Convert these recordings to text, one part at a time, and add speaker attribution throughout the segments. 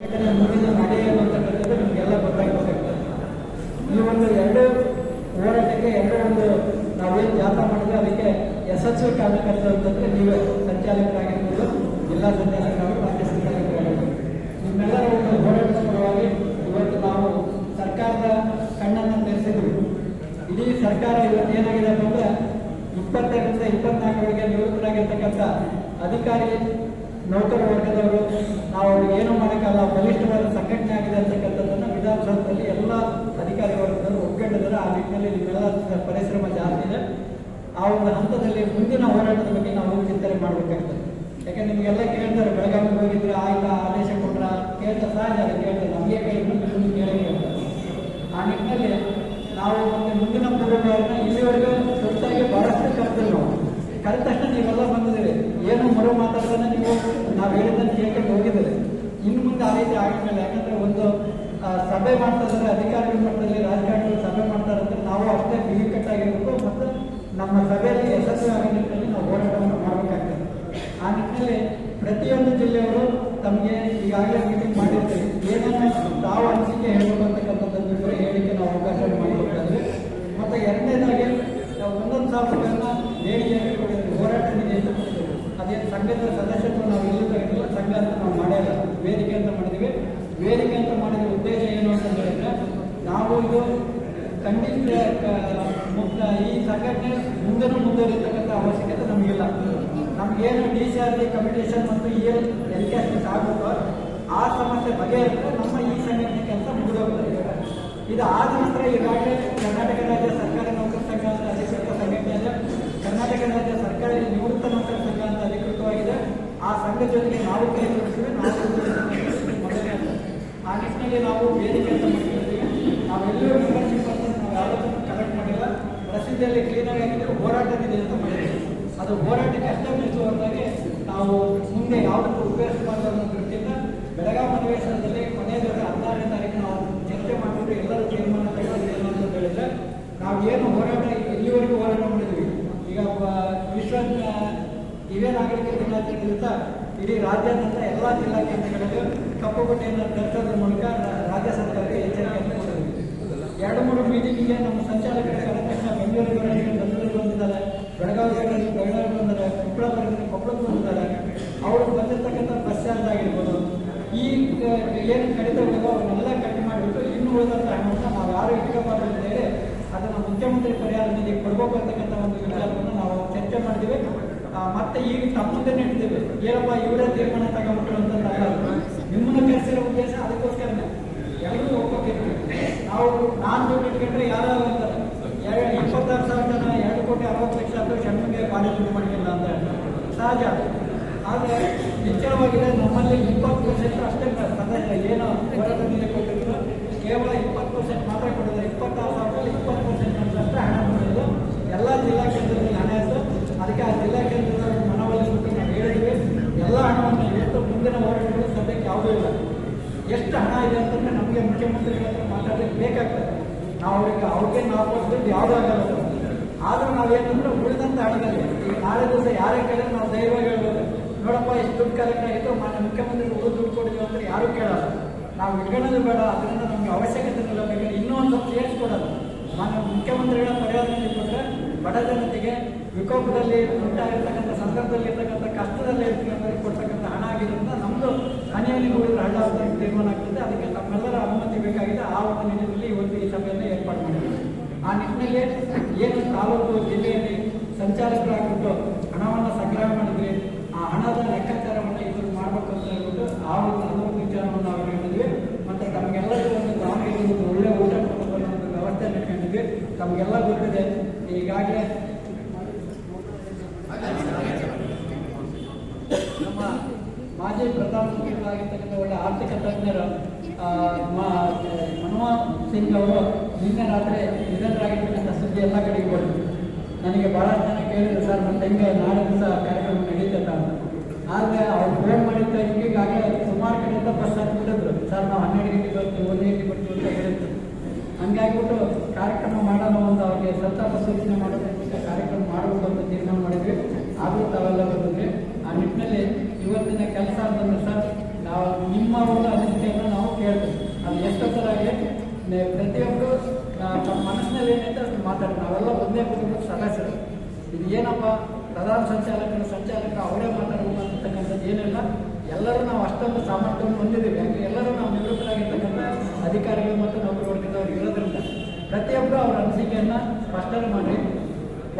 Speaker 1: ಈ ಒಂದು ಎರಡು ಹೋರಾಟಕ್ಕೆ ಎರಡು ಒಂದು ನಾವೇನು ಜಾಥಾ ಮಾಡಿದ್ರೆ ಅದಕ್ಕೆ ಯಶಸ್ವಿ ಕಾರಣಕರ್ತರು ಅಂತಂದ್ರೆ ನೀವೇ ಸಂಚಾಲಕರಾಗಿರ್ಬೋದು, ಜಿಲ್ಲಾ ಸಂಚಾಲಕರಾಗಿ ರಾಜ್ಯ ಸಂಚಾಲಕರಾಗಿರ್ಬೋದು. ನಿಮ್ಮೆಲ್ಲರ ಪರವಾಗಿ ಇವತ್ತು ನಾವು ಸರ್ಕಾರದ ಕಣ್ಣನ್ನು ತೆರೆಸಿದ್ವಿ ಇಡೀ ಸರ್ಕಾರ ಇವತ್ತು ಏನಾಗಿದೆ ಅಂತಂದ್ರೆ ಇಪ್ಪತ್ತರಿಂದ ಇಪ್ಪತ್ನಾಲ್ಕರಿಗೆ ನಿವೃತ್ತರಾಗಿರ್ತಕ್ಕಂಥ ಅಧಿಕಾರಿ ನೌಕರ ವರ್ಗದವರು, ನಾವು ಏನು ಮಾಡೋಕ್ಕಲ್ಲ ಬಲಿಷ್ಠವಾದ ಸಂಘಟನೆ ಆಗಿದೆ ಅಂತಕ್ಕಂಥದ್ದನ್ನು ವಿಧಾನಸೌಧದಲ್ಲಿ ಎಲ್ಲ ಅಧಿಕಾರಿ ವರ್ಗದವರು ಒಗ್ಗಟ್ಟಿದ್ದಾರೆ ಆ ನಿಟ್ಟಿನಲ್ಲಿ ನಿಮ್ಮೆಲ್ಲ ಪರಿಶ್ರಮ ಜಾಸ್ತಿ ಇದೆ. ಆ ಒಂದು ಹಂತದಲ್ಲಿ ಮುಂದಿನ ಹೋರಾಟದ ಬಗ್ಗೆ ನಾವು ಚಿಂತನೆ ಮಾಡಬೇಕಾಗ್ತದೆ. ಯಾಕೆ ನಿಮಗೆಲ್ಲ ಕೇಳ್ತಾರೆ, ಬೆಳಗಾವಿಗೆ ಹೋಗಿದ್ರೆ ಆಯ್ತಾ, ಆದೇಶ ಕೊಟ್ರ? ಕೇಳ್ತಾ ಸಹಜ ಕೇಳ್ತಾರೆ ನಮಗೆ ಕೇಳಿದ್ರು ಕೇಳೇ ಆ ನಿಟ್ಟಿನಲ್ಲಿ ನಾವು ಮತ್ತೆ ಮುಂದಿನ ಪೂರ್ವಗಳನ್ನ ಇಲ್ಲಿವರೆಗೂ ತುರ್ತಾಗಿ ಬಹಳಷ್ಟು ಕರೆದಿಲ್ಲ ನಾವು. ಕರೆದ ತಕ್ಷಣ ನೀವೆಲ್ಲ ಬಂದಿದ್ದೀರಿ. ಏನು ಮರು ಮಾತಾಡ್ತಾನೆ ನೀವು ನಾವು ಹೇಳಿದ್ದನ್ನು ಕೇಳ್ಕೊಂಡು ಹೋಗಿದ್ದಾರೆ ಇನ್ನು ಮುಂದೆ ಆ ರೀತಿ ಆಗಿದ್ಮೇಲೆ ಯಾಕಂದ್ರೆ ಒಂದು ಸಭೆ ಮಾಡ್ತಾ ಇದ್ದಾರೆ, ಅಧಿಕಾರಿಗಳ ಮಟ್ಟದಲ್ಲಿ ರಾಜಕಾರಣಿಗಳು ಸಭೆ ಮಾಡ್ತಾ ಅಂದ್ರೆ ನಾವು ಅಷ್ಟೇ ಬಿಗಿಕಟ್ಟಾಗಿರ್ಬೇಕು. ಮತ್ತು ನಮ್ಮ ಸಭೆಯಲ್ಲಿ ಯಶಸ್ವಿ ನಾವು ಹೋರಾಟವನ್ನು ಮಾಡಬೇಕಾಗ್ತದೆ. ಆ ನಿಟ್ಟಿನಲ್ಲಿ ಪ್ರತಿಯೊಂದು ಜಿಲ್ಲೆಯವರು ತಮಗೆ ಈಗಾಗಲೇ ಮೀಟಿಂಗ್ ಮಾಡಿರ್ತೀವಿ ಏನನ್ನ ತಾವು ಅನಿಸಿಕೆ ಹೇಳಬೇಕು ಅಂತಕ್ಕಂಥದ್ದನ್ನು ಕೂಡ ಹೇಳಿಕೆ ನಾವು ಅವಕಾಶ ಮಾಡಿಕೊಡ್ತಾರೆ ಮತ್ತು ಎರಡನೇದಾಗಿ ಒಂದೊಂದು ಸಾವಿರ ರೂಪಾಯಿನ ಅದೇನು ಸಂಘದ ಸದಸ್ಯತ್ವ ನಾವು ಇಲ್ಲಿ ತೆಗೆದಿಲ್ಲ ಸಂಘ ಅಂತ ನಾವು ಮಾಡಿಲ್ಲ ವೇದಿಕೆ ಅಂತ ಮಾಡಿದ್ವಿ. ವೇದಿಕೆ ಅಂತ ಮಾಡಿದ ಉದ್ದೇಶ ಏನು ಅಂತ ಹೇಳಿದ್ರೆ, ನಾವು ಇದು ಖಂಡಿತ ಈ ಸಂಘಟನೆ ಮುಂದೆನೂ ಮುಂದುವರಿತಕ್ಕಂಥ ಅವಶ್ಯಕತೆ ನಮಗಿಲ್ಲ. ನಮಗೇನು ಡಿ ಸಿ ಆರ್ ಡಿ ಕಮಿಟೇಷನ್ ಮತ್ತು ಇ ಎಲ್ ಎನ್ಕ್ಯಾಸ್ಮೆಂಟ್ ಆಗಬೇಕೋ ಆ ಸಮಸ್ಯೆ ಬಗೆಹರಿದ್ರೆ ನಮ್ಮ ಈ ಸಂಘಟನೆ ಕೆಲಸ ಮುಗಿದೋಗ್ತದೆ. ಇದು ಆದ ನಂತರ ಈಗಾಗಲೇ ಕರ್ನಾಟಕ ರಾಜ್ಯ ಸರ್ಕಾರಿ ನೌಕರ ಸಂಘ ಅಂತ ಅಧಿಕೃತ ಸಂಘಟನೆ ಇದೆ ಕರ್ನಾಟಕ ರಾಜ್ಯ ಸರ್ಕಾರಿ ನಿವೃತ್ತ ನೌಕರ ಸಂಘ ಅಂತ ಅಧಿಕೃತವಾಗಿದೆ ಸಂಘ ಜೊತೆಗೆ ನಾವು ಕೈ ಜೋಡಿಸಿದ್ರೆ ನಾವು. ಆ ನಿಟ್ಟಿನಲ್ಲಿ ನಾವು ವೇದಿಕೆ ಅಂತ ಮಾಡ್ತಿರ್ತೀವಿ ನಾವೆಲ್ಲರೂ ಮೆಂಬರ್ಶಿಪ್ ಅಂತ ನಾವು ಯಾವುದನ್ನು ಕಲೆಕ್ಟ್ ಮಾಡಿಲ್ಲ. ಪ್ರಸಿದ್ಧಿಯಲ್ಲಿ ಕ್ಲೀನಾಗಿ ಆಗಿದ್ರೆ ಹೋರಾಟವಿದೆ ಅಂತ ಮಾಡಿದ್ದೀವಿ ಅದು ಹೋರಾಟಕ್ಕೆ ಅಷ್ಟೇ ಅಂದಾಗೆ ನಾವು ಮುಂದೆ ಯಾವುದಕ್ಕೂ ಉಪಯೋಗಿಸಬಾರ್ದು ಅನ್ನೋ ದೃಷ್ಟಿಯಿಂದ ಬೆಳಗಾವಿ ಅಧಿವೇಶನದಲ್ಲಿ ಕೊನೆಯ ದಿವಸ ಹದಿನಾರನೇ ತಾರೀಕು ನಾವು ಚರ್ಚೆ ಮಾಡಿಬಿಟ್ಟು ಎಲ್ಲರೂ ತೀರ್ಮಾನ ಏನು ಅಂತ ಹೇಳಿದ್ರೆ ನಾವು ಏನು ಹೋರಾಟ ಇಲ್ಲಿವರೆಗೂ ಹೋರಾಟ ಮಾಡಿದ್ವಿ? ಈಗ ವಿಶ್ವ ಇವೇ ನಾಗರಿಕ ದಿನಾಚರಣೆ ದಿವಸ ಇಡೀ ರಾಜ್ಯಾದ್ಯಂತ ಎಲ್ಲ ಜಿಲ್ಲಾ ಕೇಂದ್ರಗಳಲ್ಲಿ ಕಪ್ಪು ಬಟ್ಟೆಯನ್ನು ಧರಿಸೋದ್ರ ಮೂಲಕ ರಾಜ್ಯ ಸರ್ಕಾರಕ್ಕೆ ಎಚ್ಚರಿಕೆಯನ್ನು ಕೊಡಬೇಕು ಎರಡು ಮೂರು ಮೀಟಿಂಗಿಗೆ ನಮ್ಮ ಸಂಚಾಲಕರ ಕಾರ್ಯಕ್ರಮ ಬೆಂಗಳೂರು ಬೆಂಗಳೂರಿಗೆ ಬೆಂಗಳೂರಿಗೆ ಬಂದಿದ್ದಾರೆ. ಬೆಳಗಾವಿ ಬೆಂಗಳೂರು ಬೆಳಗಾವಿ ಬಂದಿದ್ದಾರೆ. ಕೊಪ್ಪಳ ಬರೋರಿಗೆ ಕೊಪ್ಪಳಕ್ಕೆ ಬಂದಿದ್ದಾರೆ. ಅವರು ಬಂದಿರತಕ್ಕಂಥ ಬಸ್ ಚಾರ್ಜ್ ಆಗಿರ್ಬೋದು. ಈ ಏನು ಏನು ಕಡಿತಗಳಿಗೋ ಅವನ್ನೆಲ್ಲ ಕಡಿಮೆ ಮಾಡಿಬಿಟ್ಟು ಇನ್ನು ಉಳಿದಂಥ ಹಣವನ್ನು ನಾವು ಯಾರು ಇಟ್ಕೋಬಾರ್ದು ಅಂತ ಹೇಳಿ ಅದನ್ನು ಮುಖ್ಯಮಂತ್ರಿ ಪರಿಹಾರ ನಿಧಿಗೆ ಕೊಡಬೇಕು ಅಂತಕ್ಕಂಥ ಒಂದು ವಿಚಾರವನ್ನು ನಾವು ಚರ್ಚೆ ಮತ್ತೆ ಈಗ ತಮ್ಮ ಮುಂದೆ ಇಟ್ಟಿದ್ದೇವೆ. ಏನಪ್ಪ, ಇವರೇ ತೀರ್ಮಾನ ತಗೊಂಡ್ಬಿಟ್ರು ಅಂತ ನಿಮ್ಮನ್ನ ಕರೆಸಿರೋ ಉದ್ದೇಶ ಅದಕ್ಕೋಸ್ಕರನೇ ಎಲ್ಲರೂ ಒಪ್ಪಕ್ಕೆ ನಾವು, ನಾನ್ ದುಡ್ಡು ಇಟ್ಕೊಂಡ್ರೆ ಯಾರು ಅಂತಾರೆ? ಎರಡು, ಇಪ್ಪತ್ತಾರು ಸಾವಿರ ಜನ, ಎರಡು ಕೋಟಿ ಅರವತ್ತು ಲಕ್ಷ ಅಥವಾ ಭಾರಿ ದುಡ್ಡು ಮಾಡಿಲ್ಲ ಅಂತ ಹೇಳ್ತಾರೆ. ಸಹಜ. ಆದರೆ ನಿಶ್ಚಯವಾಗಿದೆ ನಮ್ಮಲ್ಲಿ ಇಪ್ಪತ್ತು ಪರ್ಸೆಂಟ್ ಅಷ್ಟೇ ಸದಸ್ಯ ಏನು ಹೋರಾಟ ಮೇಲೆ ಕೊಟ್ಟಿದ್ರು ಕೇವಲ ಇಪ್ಪತ್ತು ಪರ್ಸೆಂಟ್ ಮಾತ್ರ ಕೊಟ್ಟಿದ್ದಾರೆ ಇಪ್ಪತ್ತಾರು ಸಾವಿರದಲ್ಲಿ ಇಪ್ಪತ್ತು ಪರ್ಸೆಂಟ್ ಅಷ್ಟೇ ಹಣ ಕೊಟ್ಟಿದ್ದು ಎಲ್ಲ ಜಿಲ್ಲಾ ಕೇಂದ್ರದಲ್ಲಿ ಹಣ ಇತ್ತು ಜಿಲ್ಲಾ ಕೇಂದ್ರದ ಮನವೊಲಿಸ್ಬಿಟ್ಟು ನಾವು ಹೇಳಿದ್ವಿ. ಎಲ್ಲ ಹಣವನ್ನು ಇವತ್ತು ಮುಂದಿನ ಹೋರಾಟಗಳು ಸದ್ಯಕ್ಕೆ ಯಾವುದೂ ಇಲ್ಲ. ಎಷ್ಟು ಹಣ ಇದೆ ಅಂತಂದ್ರೆ ನಮಗೆ ಮುಖ್ಯಮಂತ್ರಿಗಳ ಹತ್ರ ಮಾತಾಡಲಿಕ್ಕೆ ಬೇಕಾಗ್ತದೆ. ನಾವು ಅವ್ರಿಗೆ ಅವ್ರಿಗೆ ನಾವು ಕೊಡ್ತಿದ್ದು ಯಾವುದೂ ಆಗಲ್ಲ. ಆದರೂ ನಾವು ಏನಂದ್ರೆ ಉಳಿದಂಥ ಹಣದಲ್ಲಿ ಈ ನಾಳೆ ದಿವಸ ಯಾರೇ ಕೇಳಿದ್ರೆ ನಾವು ಧೈರ್ಯವಾಗಿ ಹೇಳ್ಬೋದು. ನೋಡಪ್ಪ ಎಷ್ಟು ದುಡ್ಡು ಕಲೆಕ್ಟ್ ಆಗಿತ್ತು, ಮಾನ್ಯ ಮುಖ್ಯಮಂತ್ರಿಗೆ ಉಳಿದು ದುಡ್ಡು ಕೊಡಿದ್ವಿ ಅಂದ್ರೆ ಯಾರೂ ಕೇಳಲ್ಲ. ನಾವು ಇಟ್ಕೊಳ್ಳೋದು ಬೇಡ, ಅದರಿಂದ ನಮಗೆ ಅವಶ್ಯಕತೆ ಇಲ್ಲ. ಬೇಕಾದ್ರೆ ಇನ್ನೂ ಒಂದು ಸ್ವಲ್ಪ ಸೇರಿಸ್ಕೊಡೋದು. ಮಾನ್ಯ ಮುಖ್ಯಮಂತ್ರಿಗಳ ಪರಿಹಾರ ಬಡ ಜನತೆಗೆ ವಿಕೋಪದಲ್ಲಿ ಉಂಟಾಗಿರ್ತಕ್ಕಂಥ ಸಂದರ್ಭದಲ್ಲಿ ಇರ್ತಕ್ಕಂಥ ಕಷ್ಟದಲ್ಲಿ ಕೊಡ್ತಕ್ಕಂಥ ಹಣ ಆಗಿರೋದ್ರಿಂದ ನಮ್ಮದು ಮನೆಯಲ್ಲಿ ಹೋಗಿದ್ರೆ ಹಣ ಅಂತ ತೀರ್ಮಾನ ಆಗ್ತದೆ. ಅದಕ್ಕೆ ತಮ್ಮೆಲ್ಲರ ಅನುಮತಿ ಬೇಕಾಗಿದೆ. ಆ ಒಂದು ನಿಟ್ಟಿನಲ್ಲಿ ಇವತ್ತು ಈ ಸಭೆಯನ್ನು ಏರ್ಪಾಡು ಮಾಡಿದ್ದೀವಿ ಆ ನಿಟ್ಟಿನಲ್ಲಿ ಏನು ತಾಲೂಕು, ಜಿಲ್ಲೆಯಲ್ಲಿ ಸಂಚಾಲಕರಾಗ್ಬಿಟ್ಟು ಹಣವನ್ನು ಸಂಗ್ರಹ ಮಾಡಿದ್ರೆ ಆ ಹಣದ ಲೆಕ್ಕಾಚಾರವನ್ನು ಇವರು ಮಾಡಬೇಕು ಅಂತ ಹೇಳ್ಬಿಟ್ಟು ಆ ಒಂದು ಹಲವು ವಿಚಾರವನ್ನು ನಾವು ಹೇಳಿದ್ವಿ. ಮತ್ತು ತಮಗೆಲ್ಲರಿಗೂ ಒಂದು ದಾವಣಗೆರೆ ಒಂದು ಒಳ್ಳೆಯ ಊಟ ಒಂದು ವ್ಯವಸ್ಥೆಯನ್ನು ಇಟ್ಕೊಂಡಿದ್ವಿ. ತಮಗೆಲ್ಲ ಗೊತ್ತಿದೆ. ಈಗಾಗಲೇ ನಮ್ಮ ಮಾಜಿ ಪ್ರಧಾನಮಂತ್ರಿಗಳಾಗಿರ್ತಕ್ಕಂಥ ಒಳ್ಳೆ ಆರ್ಥಿಕ ತಜ್ಞರು ಮನಮೋಹನ್ ಸಿಂಗ್ ಅವರು ನಿನ್ನೆ ರಾತ್ರಿ ನಿಧನರಾಗಿರ್ತಕ್ಕಂಥ ಸುದ್ದಿ ಎಲ್ಲ ಕಡೆಗೆ ಬಂತು. ನನಗೆ ಭಾಳ ಜನ ಕೇಳಿದ್ರು, ಸರ್, ಮತ್ತೆ ಹೆಂಗೆ ನಾಳೆ ದಿವಸ ಕಾರ್ಯಕ್ರಮ ನಡೀತದ ಅಂತ? ಆದರೆ ಅವ್ರು ಫೋನ್ ಮಾಡಿದ್ದ ಈಗಾಗಲೇ ಸುಮಾರು ಕಡೆಯಿಂದ ಬಸ್ ಹತ್ಬಿಟ್ಟಿದ್ರು. ಸರ್, ನಾವು ಹನ್ನೆರಡು ಗಂಟೆಗೆ ಬರ್ತೀವಿ, ಒಂದು ಗಂಟೆಗೆ ಬರ್ತೀವಿ ಅಂತ ಹೇಳಿದ್ರು. ಹಂಗಾಗಿಬಿಟ್ಟು ಕಾರ್ಯಕ್ರಮ ಮಾಡೋಣ ಒಂದು ಅವ್ರಿಗೆ ಸಂತಾಪ ಸೂಚನೆ ಮಾಡೋದಕ್ಕೆ ಕಾರ್ಯಕ್ರಮ ಮಾಡಬೇಕು ಅಂತ ತೀರ್ಮಾನ ಮಾಡಿದ್ವಿ. ಆದರೂ ತಾವೆಲ್ಲ ಬಂದಿದ್ವಿ ಆ ನಿಟ್ಟಿನಲ್ಲಿ ಇವತ್ತಿನ ಕೆಲಸ ಅಂತಂದ್ರೆ ಸರ್ ನಾವು ನಿಮ್ಮ ಒಂದು ಅನಿಸಿಕೆ ಮಾತಾಡಿ, ನಾವೆಲ್ಲ ಒಂದೇ ಕುಟುಂಬದ ಸದಸ್ಯರು. ಇದು ಏನಪ್ಪ, ಪ್ರಧಾನ ಸಂಚಾಲಕರು ಸಂಚಾಲಕ ಅವರೇ ಮಾತಾಡಬೇಕು ಏನಿಲ್ಲ. ಎಲ್ಲರೂ ನಾವು ಅಷ್ಟೊಂದು ಸಾಮರ್ಥ್ಯವನ್ನು ಹೊಂದಿದ್ದೀವಿ. ಯಾಕೆ? ಎಲ್ಲರೂ ನಾವು ನಿವೃತ್ತರಾಗಿರ್ತಕ್ಕಂಥ ಅಧಿಕಾರಿಗಳು ಮತ್ತು ನೌಕರಿ ವರ್ಗದವರು ಇರೋದ್ರಿಂದ. ಪ್ರತಿಯೊಬ್ಬರು ಅವರ ಅನಿಸಿಕೆಯನ್ನು ಸ್ಪಷ್ಟನೆ ಮಾಡಿ.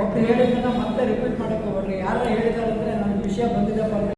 Speaker 1: ಒಬ್ರು ಹೇಳಿದ್ದನ್ನು ಮತ್ತೆ ರಿಪೀಟ್ ಮಾಡೋಕ್ಕೆ ಹೋಗ್ರಿ ಯಾರು ಹೇಳಿದ್ದಾರೆ ಅಂದರೆ ನಮ್ಗೆ ವಿಷಯ ಬಂದಿದ್ದಪ್ಪ